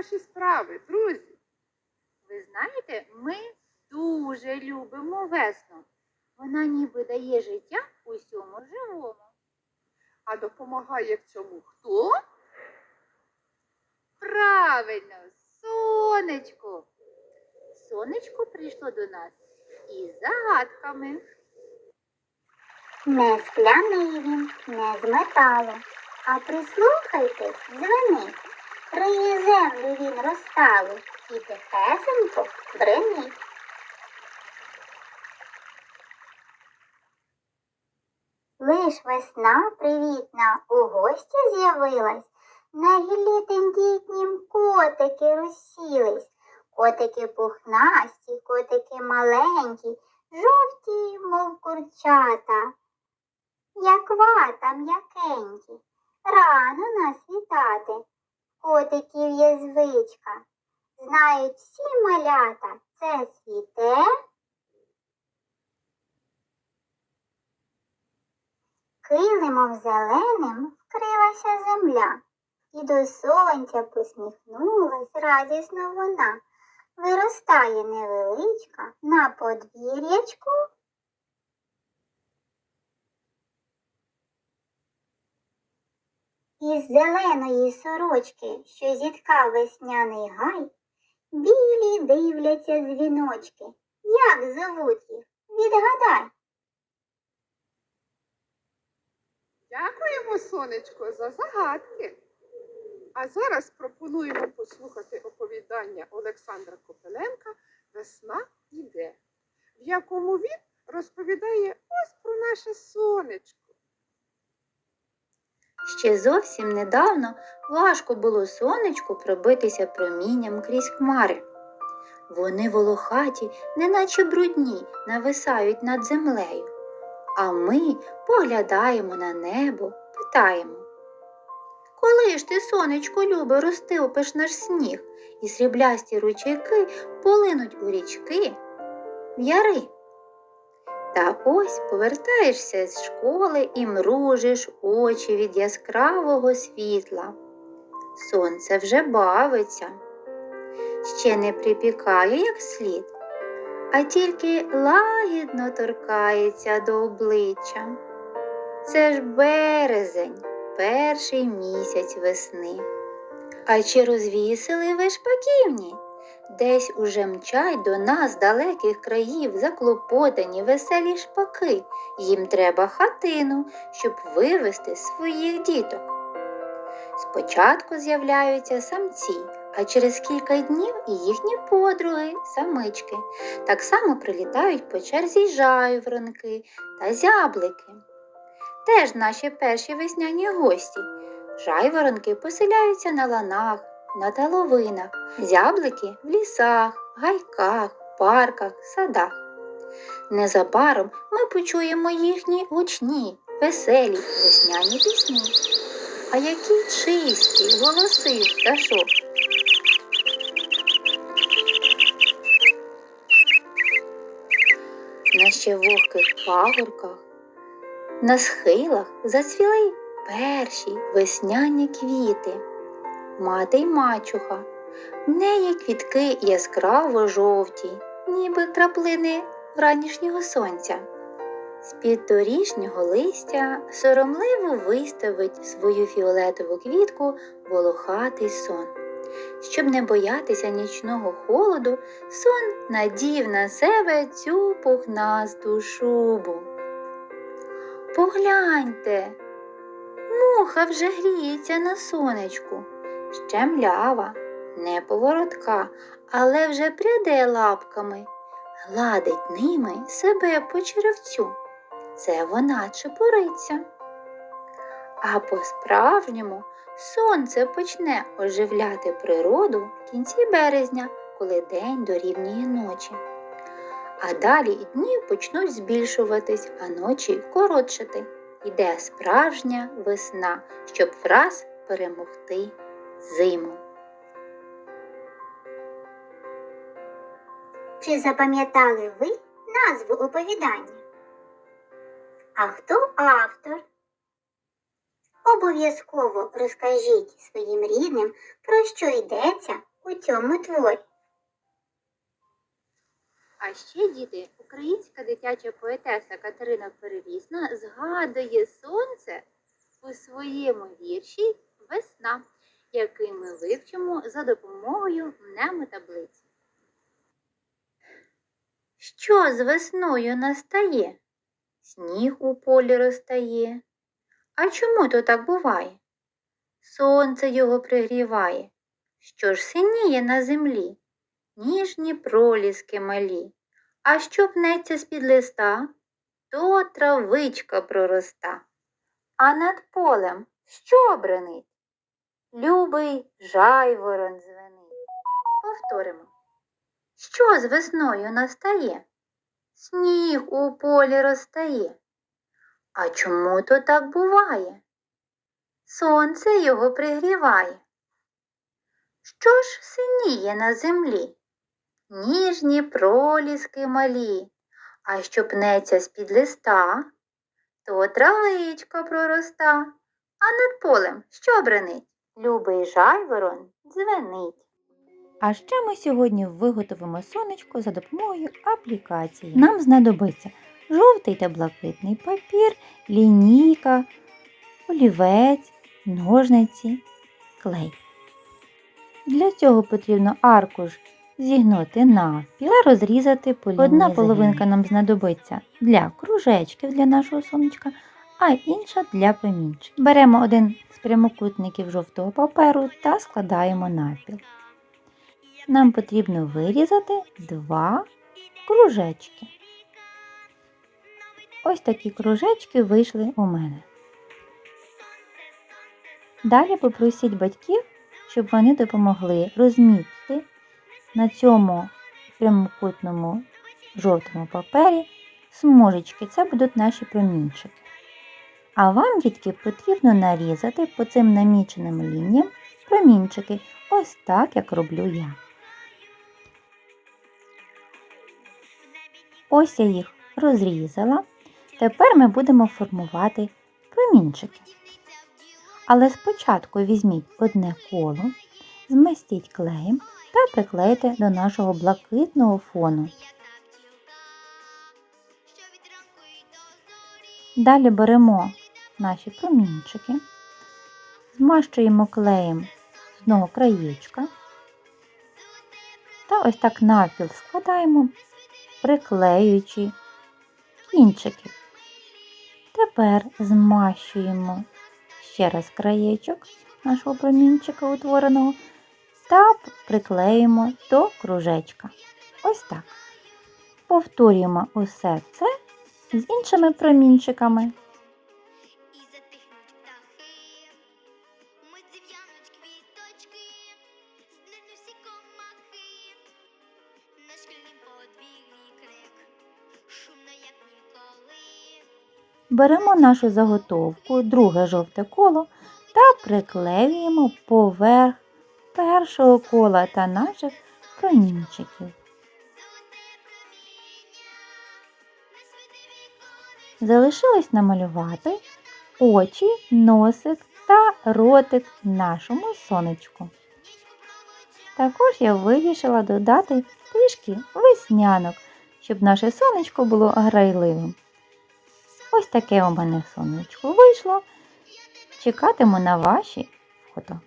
ваші справи, друзі? Ви знаєте, ми дуже любимо весну. Вона ніби дає життя усьому живому. А допомагає в цьому хто? Правильно, сонечко. Сонечко прийшло до нас із загадками. Не скляний він, не з металу, а прислухайтесь, дзвенить. Риє землю він розталу і тихесенько бренить. Лиш весна привітна у гості з'явилась, на гіллі тендітнім котики розсілись. Котики пухнасті, котики маленькі, жовті, мов курчата, як вата м'якенькі. Рано нас вітати. Котиків є звичка. Знають всі малята, це світе. Килимом зеленим вкрилася земля, і до сонця посміхнулась радісно вона. Виростає невеличка на подвір'ячку. Із зеленої сорочки, що зіткав весняний гай, білі дивляться дзвіночки. Як зовуть їх? Відгадай. Дякуємо, сонечко, за загадки. А зараз пропонуємо послухати оповідання Олександра Копеленка Весна іде, в якому він розповідає ось про наше сонечко. Ще зовсім недавно важко було сонечку пробитися промінням крізь хмари. Вони волохаті, неначе брудні, нависають над землею. А ми поглядаємо на небо, питаємо. Коли ж ти, сонечко, любе, розстилпиш наш сніг, і сріблясті ручейки полинуть у річки, в яри. Та ось повертаєшся з школи і мружиш очі від яскравого світла. Сонце вже бавиться, ще не припікає як слід, а тільки лагідно торкається до обличчя. Це ж березень, перший місяць весни. А чи розвісили ви шпаківні? Десь уже мчать до нас далеких країв заклопотані веселі шпаки. Їм треба хатину, щоб вивести своїх діток. Спочатку з'являються самці, а через кілька днів і їхні подруги, самички. Так само прилітають по черзі жайворонки та зяблики. Теж наші перші весняні гості. Жайворонки поселяються на ланах, на таловинах, зяблики в лісах, гайках, парках, садах. Незабаром ми почуємо їхні гучні, веселі весняні пісні. А які чисті голоси пташок. На ще вогких пагорках, на схилах зацвіли перші весняні квіти мати й мачуха. В неї квітки яскраво жовті, ніби краплини ранішнього сонця. З-під торішнього листя соромливо виставить свою фіолетову квітку волохатий сон. Щоб не боятися нічного холоду, сон надів на себе цю пухнасту шубу. Погляньте, муха вже гріється на сонечку ще млява, не поворотка, але вже пряде лапками, гладить ними себе по черевцю. Це вона чепуриця. А по-справжньому сонце почне оживляти природу в кінці березня, коли день дорівнює ночі. А далі дні почнуть збільшуватись, а ночі коротшати. Йде справжня весна, щоб враз перемогти зиму. Чи запам'ятали ви назву оповідання? А хто автор? Обов'язково розкажіть своїм рідним, про що йдеться у цьому творі. А ще, діти, українська дитяча поетеса Катерина Перевісна згадує сонце у своєму вірші Весна, який ми вивчимо за допомогою мнемотаблиці. Що з весною настає? Сніг у полі розтає. А чому то так буває? Сонце його пригріває. Що ж синіє на землі? Ніжні проліски малі. А що пнеться з-під листа, то травичка пророста. А над полем що бренить? Любий жайворон звенить. Повторимо. Що з весною настає? Сніг у полі розтає. А чому то так буває? Сонце його пригріває. Що ж синіє на землі? Ніжні проліски малі, а що пнеться з-під листа, то травичка пророста, а над полем що бренить? Любий жайворон дзвенить. А ще ми сьогодні виготовимо сонечко за допомогою аплікації. Нам знадобиться жовтий та блакитний папір, лінійка, олівець, ножниці, клей. Для цього потрібно аркуш зігнути навпіл та розрізати по лінії Одна Одна половинка нам знадобиться для кружечків для нашого сонечка, а інша для промінчиків. Беремо один з прямокутників жовтого паперу та складаємо навпіл нам потрібно вирізати два кружечки. Ось такі кружечки вийшли у мене. Далі попросіть батьків, щоб вони допомогли розмітити на цьому прямокутному жовтому папері смужечки. Це будуть наші промінчики. А вам, дітки, потрібно нарізати по цим наміченим лініям промінчики, ось так, як роблю я. Ось я їх розрізала. Тепер ми будемо формувати промінчики. Але спочатку візьміть одне коло, змастіть клеєм та приклейте до нашого блакитного фону. Далі беремо наші промінчики, змащуємо клеєм з одного краєчка та ось так навпіл складаємо приклеюючи кінчики. Тепер змащуємо ще раз краєчок нашого промінчика утвореного та приклеїмо до кружечка. Ось так. Повторюємо усе це з іншими промінчиками. Беремо нашу заготовку, друге жовте коло та приклеюємо поверх першого кола та наших промінчиків. Залишилось намалювати очі, носик та ротик нашому сонечку. Також я вирішила додати трішки веснянок, щоб наше сонечко було грайливим. Ось таке у мене сонечко вийшло. Чекатиму на ваші фото.